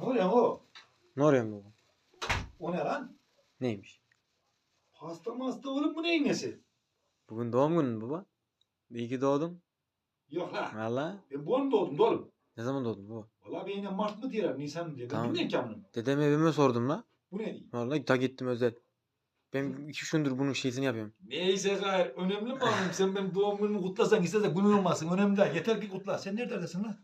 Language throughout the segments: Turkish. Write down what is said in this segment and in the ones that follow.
Ne oluyor o? Ne arıyorsun baba? O ne lan? Neymiş? Hasta mı hasta oğlum bu neyin nesi? Bugün doğum günün baba. İyi ki doğdun. Yok la. Valla. Ben bu an doğdum da oğlum. Ne zaman doğdun baba? Valla ben yine Mart mı diyorlar Nisan mı diyor. Ben Tamam. bilmiyorum ki amınım. Dedem evime sordum la. Bu ne diyeyim? Vallahi ta gittim özel. Ben iki gündür bunun şeysini yapıyorum. Neyse gayrı önemli mi oğlum? Sen benim doğum günümü kutlasan istese günün olmasın. Önemli değil. Yeter ki kutla. Sen neredesin lan?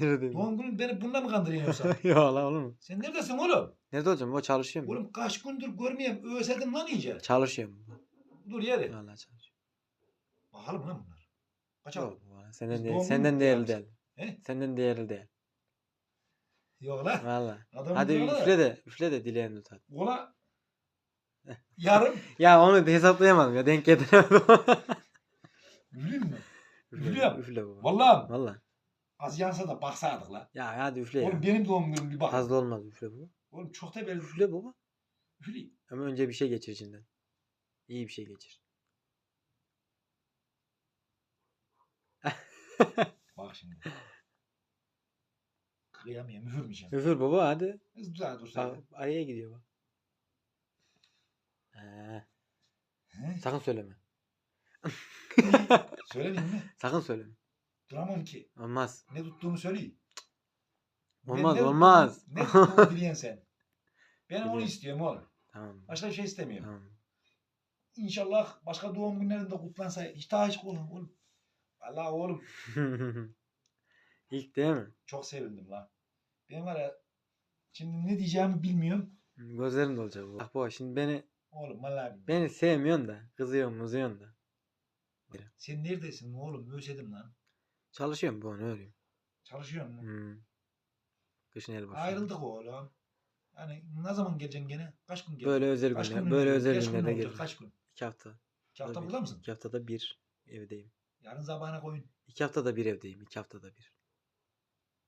Neredeyim? Doğum günün beni bununla mı kandırıyorsun yoksa? ya la olur mu? Sen neredesin oğlum? Nerede olacağım baba çalışıyorum. Oğlum kaç gündür görmeyeyim. Özledim lan iyice. Çalışıyorum. Dur yeri. Valla çalışıyorum. Bakalım lan bunlar. Kaç aldın? Yok baba. Senden, Biz değil, doğum senden günü değerli değil. He? Senden değerli değil. Yok lan. Valla. Adamın Hadi diyorlar üfle de. Üfle de dileğini tut. Ola yarım. Ya onu da hesaplayamadım ya. Denk getiremedim. Güleyim mi? üfle, Üflüyorum. üfle baba. Vallahi Valla. Az yansa da baksaydık la. Ya hadi üfle ya. Oğlum benim doğum günüm bir bak. Fazla olmaz üfle baba. Oğlum çok da belli. Üfle baba. Üfleyeyim. Ama önce bir şey geçir içinden. İyi bir şey geçir. Bak şimdi. Kıyamıyorum üfürmeyeceğim. Üfür baba hadi. Dur sen. Bak, araya gidiyor bak. He? sakın söyleme. Söylemeyeyim mi? Sakın söyleme. Duramam ki. Olmaz. Ne tuttuğumu söyleyeyim. Ben Olmaz ne olmaz. tuttuğumu- Ne tuttuğumu biliyorsun sen. Ben onu Biliyorum. istiyorum oğlum. tamam. Başka bir şey istemiyorum. Tamam. İnşallah başka doğum günlerinde kutlansa hiç daha hiç oğlum. oğlum. Allah oğlum İlk değil mi? çok sevindim la. Ben var ya şimdi ne diyeceğimi bilmiyorum. Gözlerim dolacak bu. Bak baba şimdi beni Oğlum vallahi bilmiyorum. beni sevmiyorsun da kızıyorsun muzuyorsun da. Sen neredesin oğlum? Özledim lan. Çalışıyorum bu ne öreyim. Çalışıyor musun? Hmm. Kışın el boş. Ayrıldık oğlum. Yani ne zaman geleceksin gene? Kaç gün geleceksin? Böyle özel Kaç günler, gün böyle özel Kaç gün günlerde olacak? gelirim. Kaç gün? İki hafta. İki hafta burada mısın? İki haftada bir evdeyim. Yarın sabahına koyun. İki haftada bir evdeyim. İki haftada bir.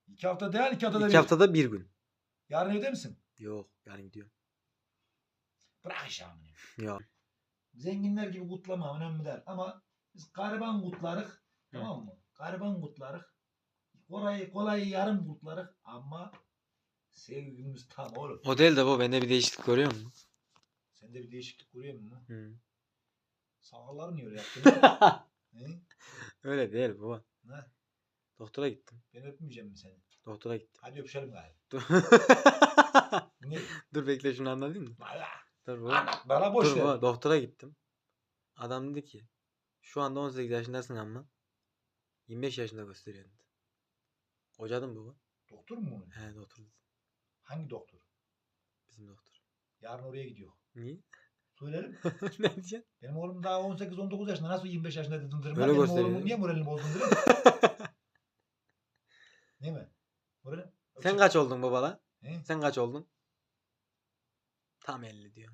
İki hafta değil, iki haftada İki bir. haftada bir gün. Yarın evde misin? Yok yani gidiyorum. Bırak işi amına. Ya. Zenginler gibi kutlama önemli değil. Ama biz gariban kutlarık. Tamam mı? Gariban kutlarık. Kolay kolay yarım kutlarık ama sevgimiz tam oğlum. O değil de bu bende bir değişiklik görüyor musun? Sende bir değişiklik görüyor musun? Hı. Sakalları niye öyle yaptın? Öyle değil baba. Ne? Doktora gittim. Ben öpmeyeceğim mi seni? Doktora gittim. Hadi öpüşelim gari. Ne? Dur bekle şunu anladın mı? Valla. Dur baba. Anlat bana boş Dur ver. baba. Doktora gittim. Adam dedi ki şu anda 18 yaşındasın ama 25 yaşında gösteriyorsun dedi. Kocadım baba. Doktor mu bunu? He doktor. Hangi doktor? Bizim doktor. Yarın oraya gidiyor. Niye? Söylerim. ne diyeceksin? Benim oğlum daha 18-19 yaşında. Nasıl 25 yaşında dedin Benim gösteriyor. oğlumun niye moralini bozdun direkt? Değil mi? Morali. Sen kaç oldun baba lan? He? Sen kaç oldun? Tam 50 diyor.